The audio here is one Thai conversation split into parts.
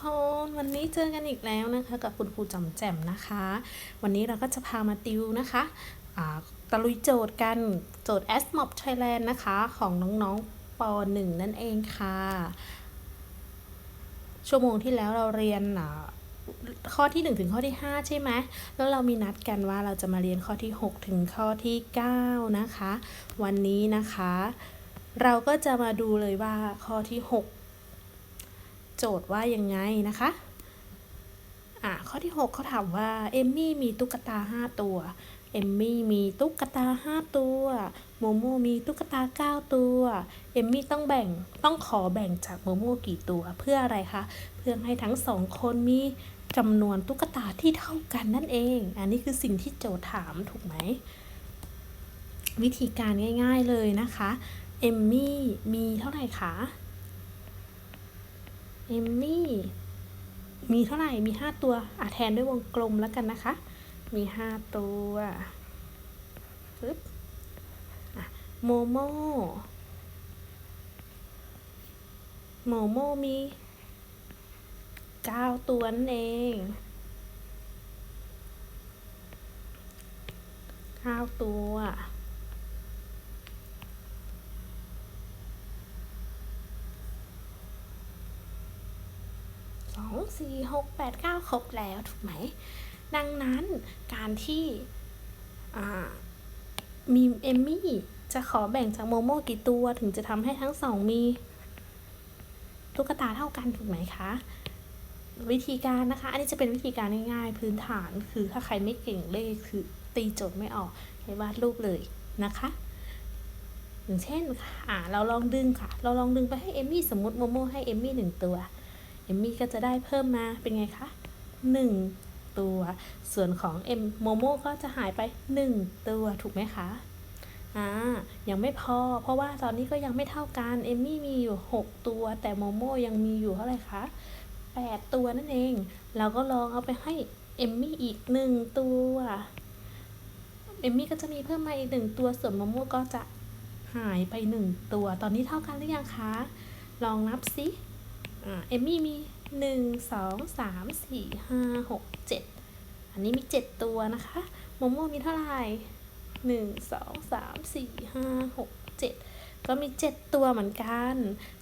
คนวันนี้เจอกันอีกแล้วนะคะ กับคุณครูจำแจ่มนะคะ วันนี้เราก็จะพามาติวนะคะตะลุยโจทย์กันโจทย์ s m o p Thailand นะคะ ของน้องๆป .1 นั่นเองค่ะ ชั่วโมงที่แล้วเราเรียนอ่าข้อที่ 1 ถึงข้อที่ 5 ใช่ไหม แล้วเรามีนัดกันว่าเราจะมาเรียนข้อที่ 6 ถึงข้อที่ 9 นะคะ วันนี้นะคะ เราก็จะมาดูเลยว่าข้อที่ 6 โจทย์ว่ายังไงนะคะอะข้อที่ 6เขาถามว่าเอมมี่มีตุ๊กตา 5 ตัว เอมมี่มีตุ๊กตา 5 ตัวโมโมมีตุ๊กตา 9 ตัว เอมมี่ต้องแบ่งต้องขอแบ่งจากโมโมกี่ตัวเพื่ออะไรคะ เพื่อให้ทั้งสองคนมีจำนวนตุ๊กตาที่เท่ากันนั่นเอง อันนี้คือสิ่งที่โจทย์ถามถูกไหม วิธีการง่าย ๆเลยนะคะ เอมมี่มีเท่าไหร่คะ เอมมี่ มีเท่าไหร่ มีห้าตัว อะแทนด้วยวงกลมแล้วกันนะคะ มีห้าตัวปึ๊บโมโม โมโมมีเก้าตัวนั่นเองเก้าตัว สองสี่หกแปดเก้าครบแล้วถูกไหม ดังนั้นการที่มีเอมมี่จะขอแบ่งจากโมโมกี่ตัวถึงจะทำให้ทั้งสองมีตุ๊กตาเท่ากันถูกไหมคะ วิธีการนะคะ อันนี้จะเป็นวิธีการง่ายๆ พื้นฐานคือถ้าใครไม่เก่งเลขคือตีโจทย์ไม่ออกให้วาดรูปเลยนะคะ อย่างเช่นค่ะเราลองดึงค่ะ เราลองดึงไปให้เอมมี่สมมติโมโมให้เอมมี่หนึ่งตัว เอมมี่ก็จะได้เพิ่มมาเป็นไงคะหนึ่งตัว ส่วนของเอ็มโมโมก็จะหายไปหนึ่งตัวถูกไหมคะอ่ายังไม่พอ เพราะว่าตอนนี้ก็ยังไม่เท่ากันเอมมี่มีอยู่หกตัว แต่โมโมยังมีอยู่เท่าไหร่คะแปดตัวนั่นเอง เราก็ลองเอาไปให้เอมมี่อีกหนึ่งตัวเอมมี่ก็จะมีเพิ่มมาอีกหนึ่งตัวส่วนโมโมก็จะหายไปหนึ่งตัว ตอนนี้เท่ากันหรือยังคะ ลองนับสิ เอมมี่มีหนึ่งสองสามสี่ห้าหกเจ็ดอันนี้มีเจ็ดตัวนะคะ โมโม่มีเท่าไหร่หนึ่งสองสามสี่ห้าหกเจ็ดก็มีเจ็ดตัวเหมือนกัน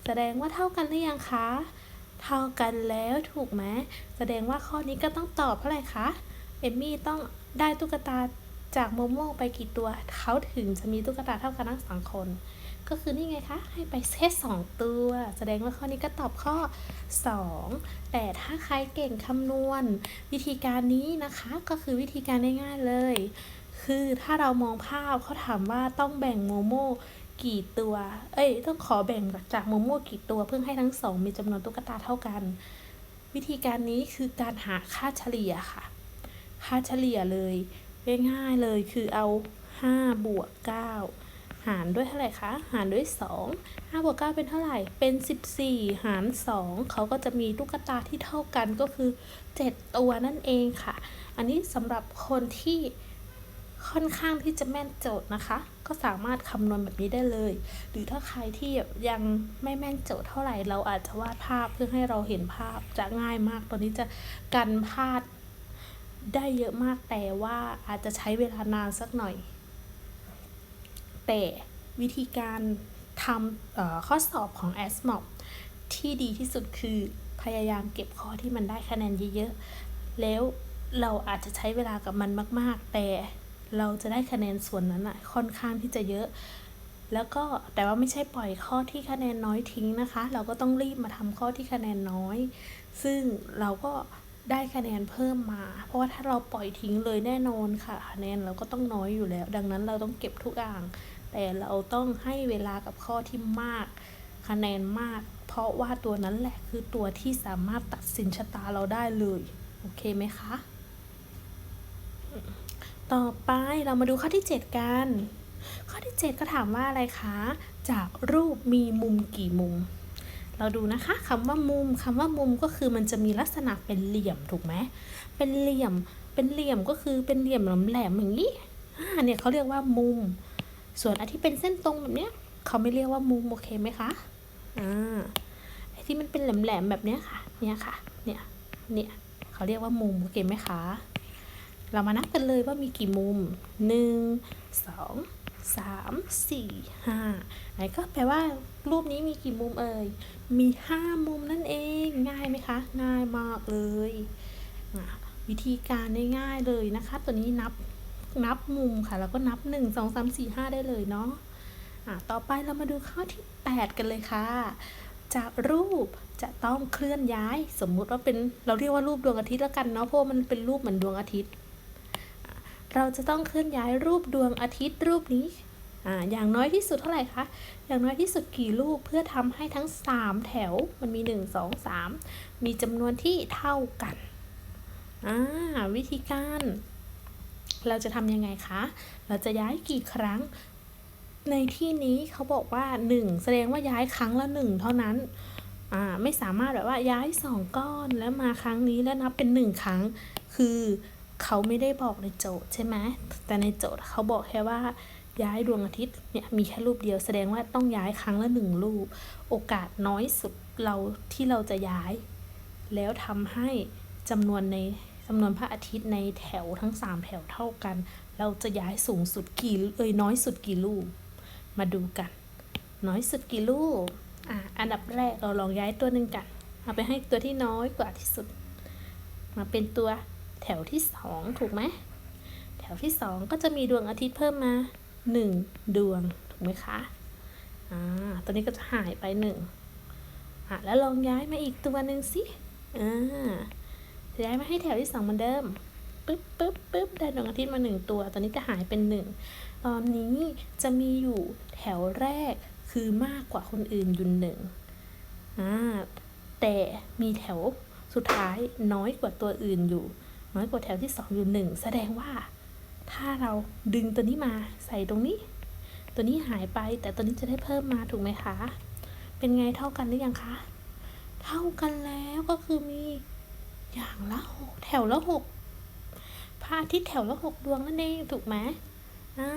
แสดงว่าเท่ากันหรือยังคะ เท่ากันแล้วถูกไหม แสดงว่าข้อนี้ก็ต้องตอบเท่าไหร่คะ เอมมี่ต้องได้ตุ๊กตาจากโมโม่ไปกี่ตัว เขาถึงจะมีตุ๊กตาเท่ากันทั้งสองคน ก็คือนี่ไงคะให้ไปแค่สองตัว แสดงว่าข้อนี้ก็ตอบข้อ 2 แต่ถ้าใครเก่งคำนวณ วิธีการนี้นะคะก็คือวิธีการง่ายๆเลย คือถ้าเรามองภาพเขาถามว่าต้องแบ่งโมโมกี่ตัว เอ้ย ต้องขอแบ่งจากโมโมกี่ตัวเพื่อให้ทั้งสองมีจำนวนตุ๊กตาเท่ากัน วิธีการนี้คือการหาค่าเฉลี่ยค่ะ ค่าเฉลี่ยเลยง่ายๆเลยคือเอา 5 บวก 9 หารด้วยเท่าไหร่คะ หารด้วย 2 5บวก9เป็นเท่าไหร่ เป็น 14 หาร 2 เขาก็จะมีตุ๊กตาที่เท่ากันก็คือ 7 ตัวนั่นเองค่ะ อันนี้สำหรับคนที่ค่อนข้างที่จะแม่นโจทย์นะคะ ก็สามารถคำนวณแบบนี้ได้เลย หรือถ้าใครที่ยังไม่แม่นโจทย์เท่าไหร่ เราอาจจะวาดภาพเพื่อให้เราเห็นภาพจะง่ายมาก ตอนนี้จะกันพลาดได้เยอะมากแต่ว่าอาจจะใช้เวลานานสักหน่อย แต่วิธีการทำข้อสอบของ a s m o p ที่ดีที่สุดคือพยายามเก็บข้อที่มันได้คะแนนเยอะๆ แล้วเราอาจจะใช้เวลากับมันมาก ๆ แต่เราจะได้คะแนนส่วนนั้นอะค่อนข้างที่จะเยอะ แล้วก็แต่ว่าไม่ใช่ปล่อยข้อที่คะแนนน้อยทิ้งนะคะ เราก็ต้องรีบมาทำข้อที่คะแนนน้อย ซึ่งเราก็ได้คะแนนเพิ่มมา เพราะว่าถ้าเราปล่อยทิ้งเลยแน่นอนค่ะ คะแนนเราก็ต้องน้อยอยู่แล้ว ดังนั้นเราต้องเก็บทุกอย่าง แต่เราต้องให้เวลากับข้อที่มาก คะแนนมาก เพราะว่าตัวนั้นแหละคือตัวที่สามารถตัดสินชะตาเราได้เลย โอเคไหมคะ ต่อไปเรามาดูข้อที่ 7 กัน ข้อที่ 7 ก็ถามว่าอะไรคะ จากรูปมีมุมกี่มุม เราดูนะคะคำว่ามุมคำว่ามุมก็คือมันจะมีลักษณะเป็นเหลี่ยมถูกไหมเป็นเหลี่ยมเป็นเหลี่ยมก็คือเป็นเหลี่ยมแหลมๆอย่างนี้อ่าเนี่ยเขาเรียกว่ามุม ส่วนอันที่เป็นเส้นตรงแบบเนี้ยเขาไม่เรียกว่ามุมโอเคไหมคะอ่าไอ้ที่มันเป็นแหลมๆแบบเนี้ยค่ะ เนี่ยค่ะ เนี่ย เนี่ยเขาเรียกว่ามุมโอเคไหมคะ เรามานับกันเลยว่ามีกี่มุมหนึ่งสองสามสี่ห้าไหนก็แปลว่ารูปนี้มีกี่มุมเอ่ย มีห้ามุมนั่นเองง่ายไหมคะ ง่ายมากเลย วิธีการง่ายๆเลยนะคะ ตัวนี้นับ นับมุมค่ะแล้วก็นับหนึ่งสองสามสี่ห้าได้เลยเนาะอะต่อไปเรามาดูข้อที่แปดกันเลยค่ะจากรูปจะต้องเคลื่อนย้าย สมมุติว่าเป็นเราเรียกว่ารูปดวงอาทิตย์แล้วกันเนาะเพราะมันเป็นรูปเหมือนดวงอาทิตย์ เราจะต้องเคลื่อนย้ายรูปดวงอาทิตย์รูปนี้อ่าอย่างน้อยที่สุดเท่าไหร่คะ อย่างน้อยที่สุดกี่รูปเพื่อทำให้ทั้ง 3 แถวมันมี 1 2 3 มีจำนวนที่เท่ากันอ่าวิธีการ เราจะทำยังไงคะ เราจะย้ายกี่ครั้ง ในที่นี้เขาบอกว่า 1 แสดงว่าย้ายครั้งละ 1 เท่านั้น อ่า ไม่สามารถแบบว่าย้าย 2 ก้อนแล้วมาครั้งนี้แล้วนับเป็น 1 ครั้ง คือเขาไม่ได้บอกในโจทย์ใช่ไหม แต่ในโจทย์เขาบอกแค่ว่าย้ายดวงอาทิตย์เนี่ยมีแค่รูปเดียวแสดงว่าต้องย้ายครั้งละหนึ่งรูป โอกาสน้อยสุดเราที่เราจะย้าย แล้วทำให้จำนวนใน จำนวนพระอาทิตย์ในแถวทั้ง 3 แถวเท่ากัน เราจะย้ายสูงสุดกี่เอ้ยน้อยสุดกี่รูปมาดูกัน น้อยสุดกี่รูปอะอันดับแรกเราลองย้ายตัวหนึ่งกัน เอาไปให้ตัวที่น้อยกว่าที่สุด มาเป็นตัวแถวที่สองถูกไหมแถวที่สองก็จะมีดวงอาทิตย์เพิ่มมาหนึ่งดวงถูกไหมคะอ่าตัวนี้ก็จะหายไปหนึ่งอะแล้วลองย้ายมาอีกตัวหนึ่งสิอ่า ย้ายมาให้แถวที่สองเหมือนเดิมปึ๊บปึ๊บปึ๊บได้ดวงอาทิตย์มาหนึ่งตัว ตอนนี้จะหายเป็นหนึ่งตอนนี้จะมีอยู่แถวแรกคือมากกว่าคนอื่นอยู่หนึ่งอ่าแต่มีแถวสุดท้ายน้อยกว่าตัวอื่นอยู่ น้อยกว่าแถวที่สองอยู่หนึ่งแสดงว่า ถ้าเราดึงตัวนี้มาใส่ตรงนี้ ตัวนี้หายไปแต่ตัวนี้จะได้เพิ่มมาถูกไหมคะ เป็นไงเท่ากันหรือยังคะ เท่ากันแล้วก็คือมี อย่างละหกแถวละหกพระอาทิตย์แถวละหกดวงนั่นเองถูกไหมอ่า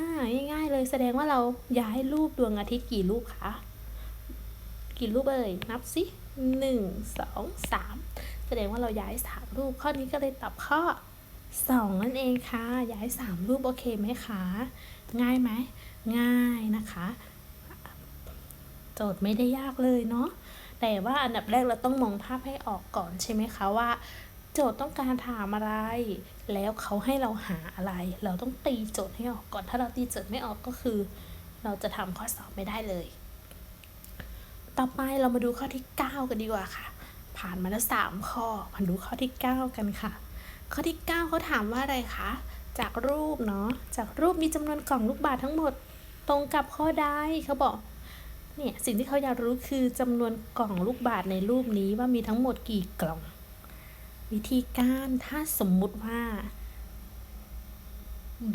ง่ายๆเลยแสดงว่าเราย้ายรูปดวงอาทิตย์กี่รูปคะกี่รูปเอ่ยนับสิหนึ่งสองสามแสดงว่าเราย้ายสามรูปข้อนี้ก็เลยตอบข้อสองนั่นเองค่ะ ย้ายสามรูปโอเคไหมคะง่ายไหมง่ายนะคะโจทย์ไม่ได้ยากเลยเนาะแต่ว่าอันดับแรกเราต้องมองภาพให้ออกก่อนใช่ไหมคะว่า จทย์ต้องการถามอะไร แล้วเขาให้เราหาอะไร เราต้องตีโจทย์ให้ออกก่อน ถ้าเราตีโจทย์ไม่ออกก็คือ เราจะทำข้อสอบไม่ได้เลย ต่อไปเรามาดูข้อที่ 9 กันดีกว่าค่ะ ผ่านมาแล้วสามข้อ มาดูข้อที่ 9 กันค่ะ ข้อที่ 9เขาถามว่าอะไรคะ จากรูปเนาะ จากรูปมีจำนวนกล่องลูกบาศก์ทั้งหมด ตรงกับข้อใดเขาบอกเนี่ยสิ่งที่เขาอยากรู้คือจำนวนกล่องลูกบาศก์ในรูปนี้ว่ามีทั้งหมดกี่กล่อง วิธีการถ้าสมมุติว่า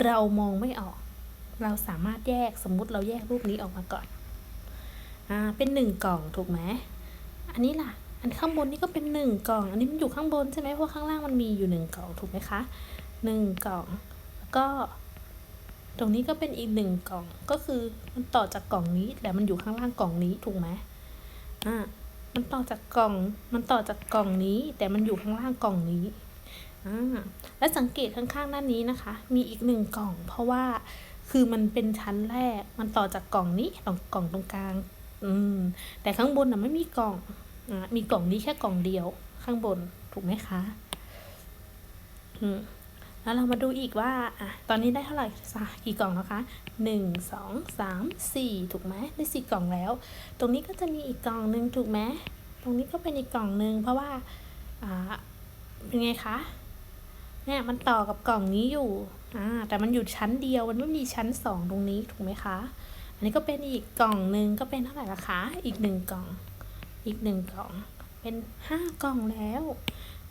เรามองไม่ออก เราสามารถแยกสมมุติเราแยกรูปนี้ออกมาก่อน อ่า เป็นหนึ่งกล่องถูกไหมอันนี้ล่ะ อันข้างบนนี่ก็เป็นหนึ่งกล่อง อันนี้มันอยู่ข้างบนใช่ไหมเพราะข้างล่างมันมีอยู่หนึ่งกล่องถูกไหมคะหนึ่งกล่อง แล้วก็ ตรงนี้ก็เป็นอีกหนึ่งกล่อง ก็คือมันต่อจากกล่องนี้แต่มันอยู่ข้างล่างกล่องนี้ถูกไหมอ่า มันต่อจากกล่อง มันต่อจากกล่องนี้ แต่มันอยู่ข้างล่างกล่องนี้ อ่า และสังเกตข้างๆด้านนี้นะคะ มีอีกหนึ่งกล่อง เพราะว่าคือมันเป็นชั้นแรก มันต่อจากกล่องนี้กล่องกล่องตรงกลาง อืม แต่ข้างบนน่ะไม่มีกล่อง อ่า มีกล่องนี้แค่กล่องเดียว ข้างบน ถูกไหมคะ อืมแล้วเรามาดูอีกว่าอะตอนนี้ได้เท่าไหร่สะกี่กล่องแล้วคะ หนึ่งสองสามสี่ถูกไหมได้สี่กล่องแล้ว ตรงนี้ก็จะมีอีกกล่องหนึ่งถูกไหมตรงนี้ก็เป็นอีกกล่องหนึ่งเพราะว่าอ่าเป็นไงคะเนี่ยมันต่อกับกล่องนี้อยู่อ่าแต่มันอยู่ชั้นเดียวมันไม่มีชั้นสองตรงนี้ถูกไหมคะ อันนี้ก็เป็นอีกกล่องหนึ่งก็เป็นเท่าไหร่ละคะ อีกหนึ่งกล่อง อีกหนึ่งกล่อง เป็นห้ากล่องแล้ว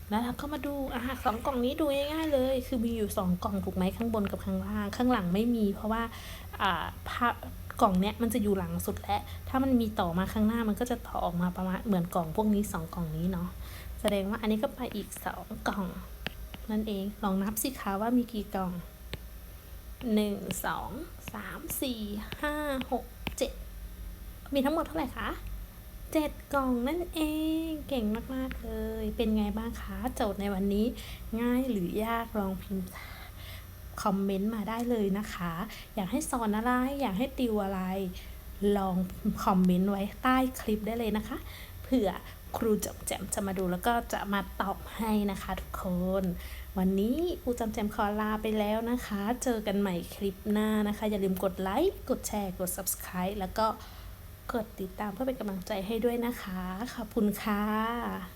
แล้วเราก็มาดูอะสองกล่องนี้ดูง่ายๆเลย คือมีอยู่สองกล่องถูกไหมข้างบนกับข้างล่าง ข้างหลังไม่มี เพราะว่าอ่าภาพกล่องเนี้ยมันจะอยู่หลังสุดแล้วถ้ามันมีต่อมาข้างหน้ามันก็จะต่อออกมาประมาณเหมือนกล่องพวกนี้สองกล่องนี้เนาะแสดงว่าอันนี้ก็ไปอีกสองกล่อง นั่นเองลองนับสิคะว่ามีกี่กล่องหนึ่งสองสามสี่ห้าหกเจ็ดมีทั้งหมดเท่าไหร่คะ 7 กล่องนั่นเอง เก่งมากๆเลย เป็นไงบ้างคะ โจทย์ในวันนี้ ง่ายหรือยากลองพิมพ์คอมเมนต์มาได้เลยนะคะ อยากให้สอนอะไร อยากให้ติวอะไร ลองคอมเมนต์ไว้ใต้คลิปได้เลยนะคะ เผื่อครูจำแจมจะมาดูแล้วก็จะมาตอบให้นะคะทุกคน วันนี้ครูจำแจมขอลาไปแล้วนะคะ เจอกันใหม่คลิปหน้านะคะ อย่าลืมกดไลค์ กดแชร์ กด subscribe แล้วก็ กดติดตามเพื่อเป็นกำลังใจให้ด้วยนะคะ ขอบคุณค่ะ